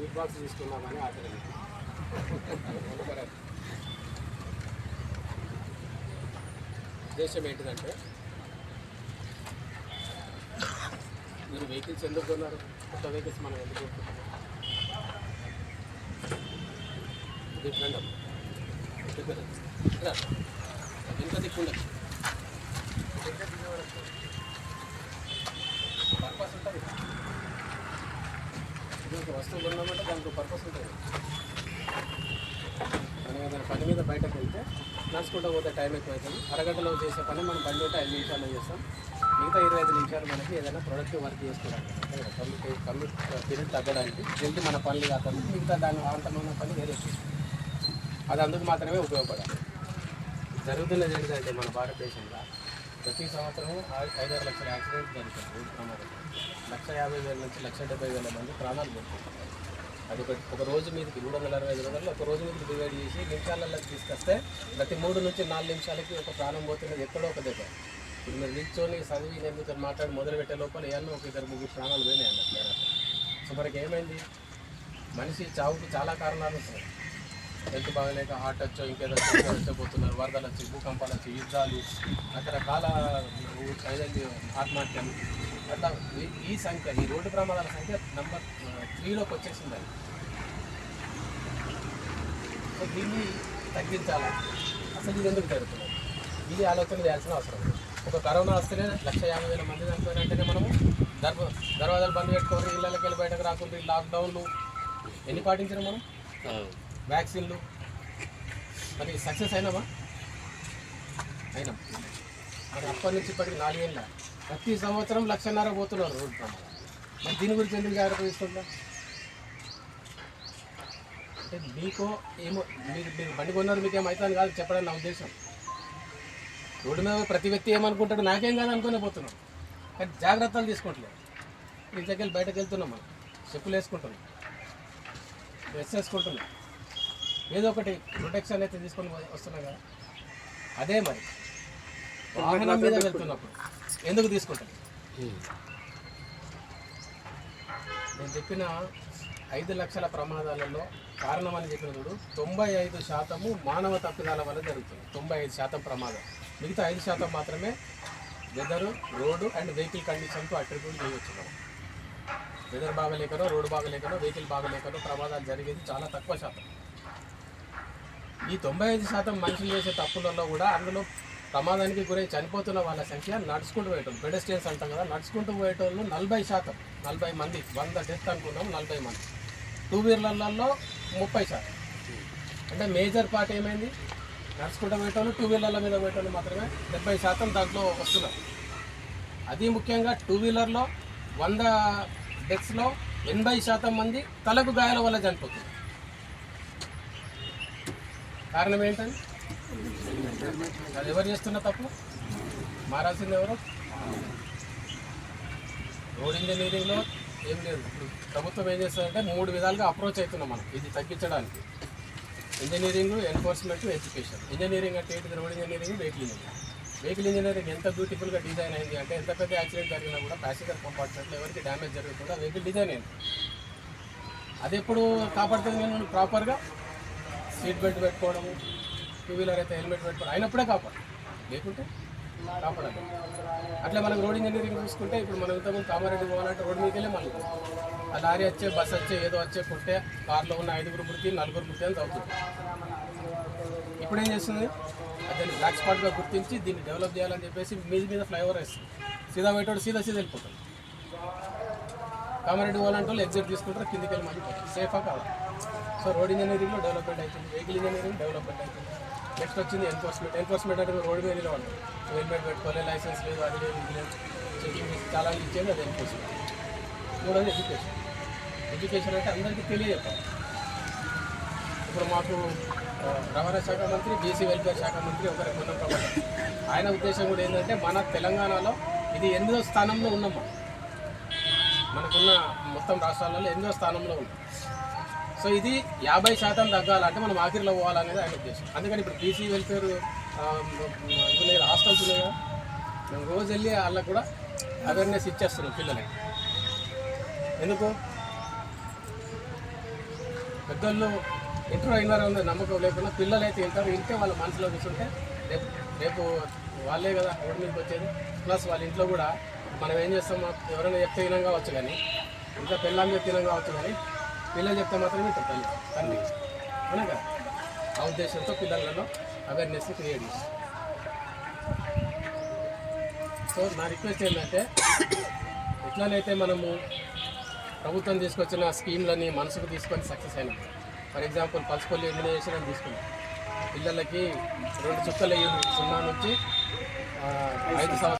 Sweet box తీసుకుందామని ఆటలు ఉద్దేశం ఏంటిదంటే మీరు వెహికల్స్ ఎందుకు కొన్నారు? కొత్త వెహికల్స్ మనం ఎందుకు కొనుక్కుంటున్నాం డిఫరెంట్ డిఫరెంట్ ఎంత దిక్కుండదు ఉంటుంది ఇది ఒక వస్తువు కొన్నామంటే దానికి పర్పస్ ఉంటుంది. మనం ఏదైనా పని మీద బయటకు వెళ్తే నడుచుకుంటూ పోతే టైం ఎక్కువ అవుతుంది అరగంటలో చేసే పని మనం బండి ఉంటే ఐదు నిమిషాల్లో చేస్తాం. మిగతా ఇరవై ఐదు నిమిషాలు మనకి ఏదైనా ప్రొడక్టివ్ వర్క్ చేసుకోవడానికి కమ్యూట్ కమ్యూట్ పీరియడ్ తగ్గడానికి జల్దీ మన పనులు కాకుండా మిగతా దాని అంతమైన పని వేరే చేస్తాం. అది అందుకు మాత్రమే ఉపయోగపడాలి. జరుగుతున్నది ఏంటంటే మన భారతదేశంలో ప్రతి సంవత్సరం ఐదారు లక్షల యాక్సిడెంట్ జరుగుతుంది రోడ్డు ప్రమాదం లక్ష యాభై వేల నుంచి లక్ష డెబ్బై వేల మంది ప్రాణాలు పోతున్నారు అది ఒక ఒక రోజు మీదకి మూడు వందల అరవై ఐదు రోజుల్లో ఒక రోజు మీదకి డివైడ్ చేసి నిమిషాలలో తీసుకొస్తే ప్రతి మూడు నుంచి నాలుగు నిమిషాలకి ఒక ప్రాణం పోతున్నది ఎక్కడో ఒక దగ్గర. ఇప్పుడు మీరు నిల్చొని చదివి నేను మీతో మాట్లాడి మొదలు పెట్టే లోపల ఏమన్నా ఒక ఇద్దరు ముగ్గురు ప్రాణాలు పోయినాయి అన్నట్టు సో మనకి ఏమైంది? మనిషి చావుకు చాలా కారణాలు ఉంటాయి హెల్త్ బాగలేక హార్ట్ వచ్చో ఇంకేదో వచ్చిపోతున్నారు వరదలు వచ్చి భూకంపాలు వచ్చి యుద్ధాలు రకరకాల ఏదండి ఆత్మహత్యలు. అట్లా ఈ- సంఖ్య ఈ రోడ్డు ప్రమాదాల సంఖ్య నంబర్ త్రీలోకి వచ్చేసింది అది. సో దీన్ని తగ్గించాలి. అసలు ఇది ఎందుకు జరుగుతుంది? ఇది ఆలోచన చేయాల్సిన అవసరం ఒక కరోనా వస్తేనే లక్ష యాభై వేల మంది చనిపోయినట్టుగా మనము దర్వ దర్వాజాలు బంద్ పెట్టుకోవాలి ఇళ్ళకి వెళ్ళి బయటకు రాకుండా లాక్డౌన్లు ఎన్ని పాటించారు మనం? వ్యాక్సిన్లు. మరి సక్సెస్ అయినామా అయినాం. మరి అప్పటి నుంచి ఇప్పటికి నాలుగేళ్ళ. ప్రతి సంవత్సరం లక్షన్నర పోతున్నారు రోడ్డు ప్రమాదం మరి దీని గురించి ఎందుకు జాగ్రత్త తీసుకుంటాం అంటే మీకు ఏమో మీరు మీరు బండి కొన్నారు మీకు ఏమవుతుంది కాదు చెప్పడం నా ఉద్దేశం. రోడ్డు మీద ప్రతి వ్యక్తి ఏమనుకుంటాడు నాకేం కాదు అనుకునే పోతున్నాం. కానీ జాగ్రత్తలు తీసుకుంటలేదు ఇంట్లోకి వెళ్ళి బయటకు వెళ్తున్నాం మనం. చెప్పులు వేసుకుంటున్నాం. డ్రెస్ వేసుకుంటున్నాం. ఏదో ఒకటి ప్రొటెక్షన్ అయితే తీసుకొని వస్తున్నాం కదా. అదే మరి. వాహనం మీద వెళ్తున్నప్పుడు ఎందుకు తీసుకుంటారు? నేను చెప్పిన ఐదు లక్షల ప్రమాదాలలో కారణం అని చెప్పిన చూడు తొంభై ఐదు శాతము మానవ తప్పిదాల వల్ల జరుగుతుంది. తొంభై ఐదు శాతం ప్రమాదం. మిగతా ఐదు శాతం మాత్రమే వెదరు రోడ్డు అండ్ వెహికల్ కండిషన్కు అట్రిబ్యూట్ చేయవచ్చు మనం. వెదర్ బాగలేకనో రోడ్డు బాగలేకనో వెహికల్ బాగలేకనో ప్రమాదాలు జరిగేది చాలా తక్కువ శాతం. ఈ తొంభై ఐదు శాతం మనుషులు చేసే తప్పులలో కూడా అందులో ప్రమాదానికి గురై చనిపోతున్న వాళ్ళ సంఖ్య నడుచుకుంటూ పోయేటోళ్ళు. పెడస్టియన్స్ అంటాం కదా నడుచుకుంటూ పోయేటోళ్ళు నలభై శాతం నలభై మంది వంద డెత్ అనుకున్నాం నలభై మంది. టూ వీలర్లలో ముప్పై శాతం. అంటే మేజర్ పార్ట్ ఏమైంది? నడుచుకుంటూ పోయేటోళ్ళు టూ వీలర్ల మీద పోయేటోళ్ళు మాత్రమే డెబ్బై శాతం దాంట్లో వస్తున్నారు. అది ముఖ్యంగా టూ వీలర్లో వంద డెత్స్లో ఎనభై శాతం మంది తలకు గాయాల వల్ల చనిపోతుంది కారణం ఏంటని అది ఎవరు చేస్తున్న తప్పు? మారాల్సింది ఎవరు? రోడ్ ఇంజనీరింగ్లో ఏం లేదు. ఇప్పుడు ప్రభుత్వం ఏం చేస్తుందంటే మూడు విధాలుగా అప్రోచ్ అవుతున్నాం మనం. ఇది తగ్గించడానికి. Engineering enforcement education. ఇంజనీరింగ్ అంటే ఏంటిది? Road engineering vehicle engineering vehicle engineering ఎంత బ్యూటిఫుల్గా డిజైన్ అయింది అంటే ఎంత పెద్ద యాక్సిడెంట్ జరిగినా కూడా ప్యాసింజర్ కంపార్ట్మెంట్లో ఎవరికి డ్యామేజ్ జరుగుతుందో వెహికల్ డిజైన్ అయింది. అది ఎప్పుడు కాపాడుతుంది నేను ప్రాపర్గా సీట్ బెల్ట్ పెట్టుకోవడం టూ వీలర్ అయితే హెల్మెట్ పెట్టుకోవడం అయినప్పుడే కాపాడు. లేకుంటే కాపాడాలి అట్లా మనం రోడ్ ఇంజనీరింగ్ చూసుకుంటే ఇప్పుడు మనం ఇంతకుముందు కామారెడ్డి పోవాలంటే రోడ్ మీదకి వెళ్ళే మళ్ళీ ఆ లారీ వచ్చే బస్ వచ్చే ఏదో వచ్చే కొట్టే కార్లో ఉన్న ఐదుగురు మృతి నలుగురు మృతి అని తగ్గుతుంది ఇప్పుడు ఏం చేస్తుంది దాన్ని బ్లాక్ స్పాట్గా గుర్తించి దీన్ని డెవలప్ చేయాలని చెప్పేసి మీద మీద ఫ్లైఓవర్ వేస్తుంది. సీదా పోయేటోడు సీదా సీదా వెళ్ళిపోతాడు. కామారెడ్డి పోవాలంటే వాళ్ళు ఎగ్జిట్ తీసుకుంటారు కిందికి వెళ్ళి మళ్ళీ సేఫా కావాలి సో రోడ్ ఇంజనీరింగ్లో డెవలప్మెంట్ అవుతుంది వెహికల్ ఇంజనీరింగ్ డెవలప్మెంట్ అవుతుంది. నెక్స్ట్ వచ్చింది ఎన్ఫోర్స్మెంట్ ఎన్ఫోర్స్మెంట్ అంటే రోడ్ మీద నిలబడి హెల్మెట్ పెట్టుకోవాలి లైసెన్స్ లేదు అది లేదు ఇది లేదు. చెకింగ్ చాలా ఇచ్చేది అది ఎన్ఫోర్స్మెంట్ మూడోది ఎడ్యుకేషన్ ఎడ్యుకేషన్ అంటే అందరికీ తెలియజెప్పాలి ఇప్పుడు మాకు రవాణా శాఖ మంత్రి బీసీ వెల్ఫేర్ శాఖ మంత్రి ఒకరికి కొన్న ప్రభుత్వం ఆయన ఉద్దేశం కూడా ఏంటంటే మన తెలంగాణలో ఇది ఎనిమిదో స్థానంలో ఉన్నాం మనకున్న మొత్తం రాష్ట్రాలలో ఎనిమిదో స్థానంలో ఉంది. సో ఇది యాభై శాతం తగ్గాలంటే మనం ఆఖరిలో పోవాలనేది ఆయన ఉద్దేశం. అందుకని ఇప్పుడు బీసీ వెల్ఫేర్ హాస్టల్స్ ఉన్నాయి కదా మేము రోజు వెళ్ళి వాళ్ళకు కూడా అవేర్నెస్ ఇచ్చేస్తున్నాం పిల్లలకి. ఎందుకు? పెద్దోళ్ళు ఇంట్లో అయినారు అన్న నమ్మకం లేకుండా పిల్లలు అయితే వింటారు ఇంటే వాళ్ళ మనసులో కూర్చుంటే రేపు రేపు వాళ్ళే కదా రోడ్డు మీదకి వచ్చేది. ప్లస్ వాళ్ళ ఇంట్లో కూడా మనం ఏం చేస్తాం ఎవరైనా చెప్తే వినం కావచ్చు కానీ ఇంట్లో పెళ్ళాం చెప్తే వినం కావచ్చు కానీ పిల్లలు చెప్తే మాత్రమే చెప్పాలి అన్ని తండ్రి అవునా? కదా ఆ ఉద్దేశంతో పిల్లలలో అవేర్నెస్ క్రియేట్ చేస్తాం సో నా రిక్వెస్ట్ ఏంటంటే ఎట్లనైతే మనము ప్రభుత్వం తీసుకొచ్చిన స్కీమ్లని మనసుకు తీసుకొని సక్సెస్ అయినాం. ఫర్ ఎగ్జాంపుల్ పల్స్పల్లి ఇమ్యునైజేషన్ అని తీసుకున్నాం. పిల్లలకి రెండు చుక్కలు సున్నా నుంచి ఐదు సంవత్సరాలు